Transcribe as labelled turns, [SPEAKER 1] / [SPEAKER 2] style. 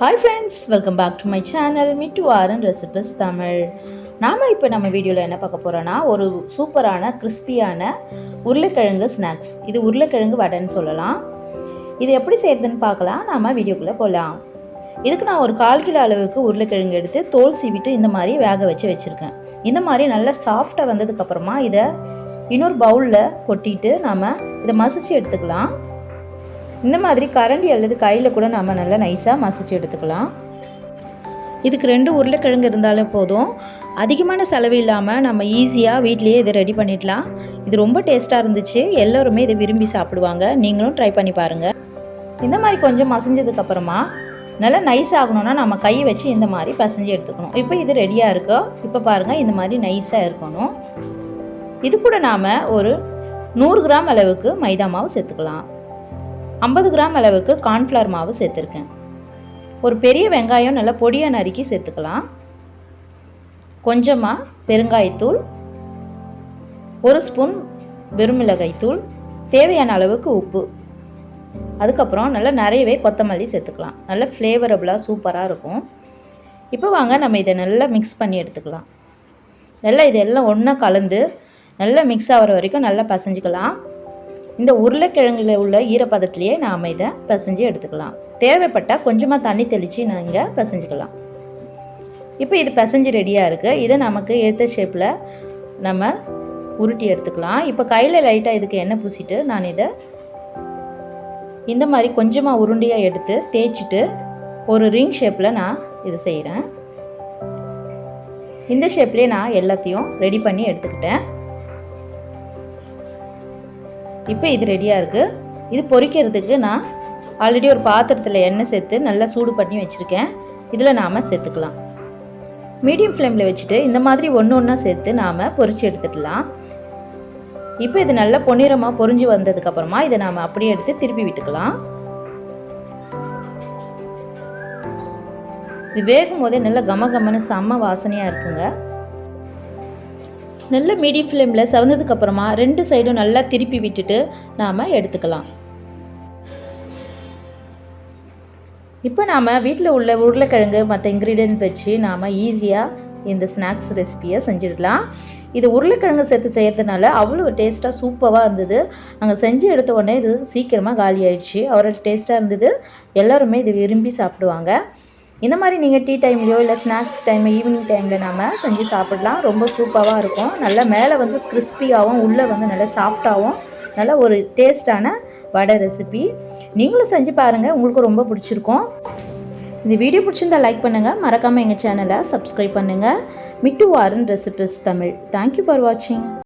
[SPEAKER 1] Hi friends welcome back to my channel Mittu Aaran recipes Tamil நாம் இப்போ நம்ம வீடியோவில் என்ன பார்க்க போகிறோன்னா ஒரு சூப்பரான கிறிஸ்பியான உருளைக்கிழங்கு ஸ்நாக்ஸ் இது உருளைக்கிழங்கு வடைன்னு சொல்லலாம். இது எப்படி செய்யறதுன்னு பார்க்கலாம். நாம் வீடியோக்குள்ளே போகலாம் இதுக்கு நான் ஒரு கால் கிலோ அளவுக்கு உருளைக்கிழங்கு எடுத்து தோல் சீவிட்டு இந்த மாதிரி வேக வச்சு வச்சுருக்கேன். இந்த மாதிரி நல்லா சாஃப்டாக வந்ததுக்கப்புறமா இதை இன்னொரு பவுலில் கொட்டிட்டு நாம் இதை மசிச்சு எடுத்துக்கலாம். இந்த மாதிரி கரண்டி அல்லது கையில் கூட நம்ம நல்லா நைஸாக மசிச்சு எடுத்துக்கலாம். இதுக்கு ரெண்டு உருளைக்கிழங்கு இருந்தாலே போதும். அதிகமான செலவு இல்லாமல் நம்ம ஈஸியாக வீட்லேயே இதை ரெடி பண்ணிடலாம். இது ரொம்ப டேஸ்ட்டாக இருந்துச்சு. எல்லோருமே இதை விரும்பி சாப்பிடுவாங்க. நீங்களும் ட்ரை பண்ணி பாருங்கள் இந்த மாதிரி கொஞ்சம் மசிஞ்சதுக்கப்புறமா நல்லா நைஸ் ஆகணும்னா நம்ம கையை வச்சு இந்த மாதிரி பசஞ்சு எடுத்துக்கணும். இப்போ இது ரெடியாக இருக்கோ? இப்போ பாருங்கள் இந்த மாதிரி நைஸாக இருக்கணும். இது கூட நாம் ஒரு நூறு கிராம் அளவுக்கு மைதா மாவு சேர்த்துக்கலாம். ஐம்பது கிராம் அளவுக்கு கார்ன்ஃப்ளவர் மாவு சேர்த்துருக்கேன். ஒரு பெரிய வெங்காயம் நல்லா பொடியாக நறுக்கி சேர்த்துக்கலாம். கொஞ்சமாக பெருங்காயத்தூள் ஒரு ஸ்பூன் வெறுமிளகாய்த்தூள் தேவையான அளவுக்கு உப்பு. அதுக்கப்புறம் நல்லா நிறையவே கொத்தமல்லி சேர்த்துக்கலாம். நல்லா ஃப்ளேவரபுளாக சூப்பராக இருக்கும். இப்போ வாங்க நம்ம இதை நல்லா மிக்ஸ் பண்ணி எடுத்துக்கலாம். நல்லா இதெல்லாம் ஒன்றா கலந்து நல்லா மிக்ஸ் ஆகிற வரைக்கும் நல்லா பசைஞ்சிக்கலாம். இந்த உருளைக்கிழங்குல உள்ள ஈரப்பதத்திலேயே நாம் இதை பிசைஞ்சு எடுத்துக்கலாம். தேவைப்பட்டால் கொஞ்சமாக தண்ணி தெளித்து நாங்கள் பிசைஞ்சிக்கலாம். இப்போ இது பிசைஞ்சு ரெடியாக இருக்குது இதை நமக்கு எடுத்த ஷேப்பில் நம்ம உருட்டி எடுத்துக்கலாம். இப்போ கையில் லைட்டாக இதுக்கு எண்ணெய் பூசிட்டு நான் இதை இந்த மாதிரி கொஞ்சமாக உருண்டையாக எடுத்து தேய்ச்சிட்டு ஒரு ரிங் ஷேப்பில் நான் இதை செய்கிறேன் இந்த ஷேப்லேயே நான் எல்லாத்தையும் ரெடி பண்ணி எடுத்துக்கிட்டேன். இப்போ இது ரெடியாக இருக்குது இது பொரிக்கிறதுக்கு நான் ஆல்ரெடி ஒரு பாத்திரத்தில் எண்ணெய் சேர்த்து நல்லா சூடு பண்ணி வச்சுருக்கேன். இதில் நாம் சேர்த்துக்கலாம். மீடியம் ஃப்ளேமில் வச்சுட்டு இந்த மாதிரி ஒன்று ஒன்றா சேர்த்து நாம் பொரித்து எடுத்துக்கலாம். இப்போ இது நல்லா பொன்னிறமாக பொரிஞ்சு வந்ததுக்கப்புறமா இதை நாம் அப்படியே எடுத்து திருப்பி விட்டுக்கலாம். இது வேகும் போதே நல்லா கம கமன்னு செம்ம வாசனையாக இருக்குங்க. நல்ல மீடியம் ஃப்ளேமில் செவந்ததுக்கப்புறமா ரெண்டு சைடும் நல்லா திருப்பி விட்டுட்டு நாம் எடுத்துக்கலாம். இப்போ நாம் வீட்டில் உள்ள உருளைக்கிழங்கு மற்ற இன்க்ரீடியன்ட் வச்சு நாம் ஈஸியாக இந்த ஸ்நாக்ஸ் ரெசிப்பியை செஞ்சிடலாம். இது உருளைக்கிழங்கு சேர்த்து செய்கிறதுனால அவ்வளோ டேஸ்ட்டாக சூப்பராக இருந்தது. அங்கே செஞ்சு எடுத்த உடனே இது சீக்கிரமாக காலி ஆயிடுச்சு அவரோட டேஸ்ட்டாக இருந்தது. எல்லோருமே இது விரும்பி சாப்பிடுவாங்க. இந்த மாதிரி நீங்கள் டீ டைம்லையோ இல்லை ஸ்நாக்ஸ் டைம் ஈவினிங் டைமில் நாம் செஞ்சு சாப்பிடலாம். ரொம்ப சூப்பராக இருக்கும். நல்லா மேலே வந்து கிறிஸ்பியாகவும் உள்ளே வந்து நல்லா சாஃப்டாகவும் நல்ல ஒரு டேஸ்டான வடை ரெசிபி நீங்களும் செஞ்சு பாருங்கள் உங்களுக்கு ரொம்ப பிடிச்சிருக்கும். இந்த வீடியோ பிடிச்சிருந்தா லைக் பண்ணுங்கள் மறக்காமல் எங்கள் சேனலை சப்ஸ்கிரைப் பண்ணுங்கள் Mittu Varan recipes Tamil. Thank you for வாட்சிங்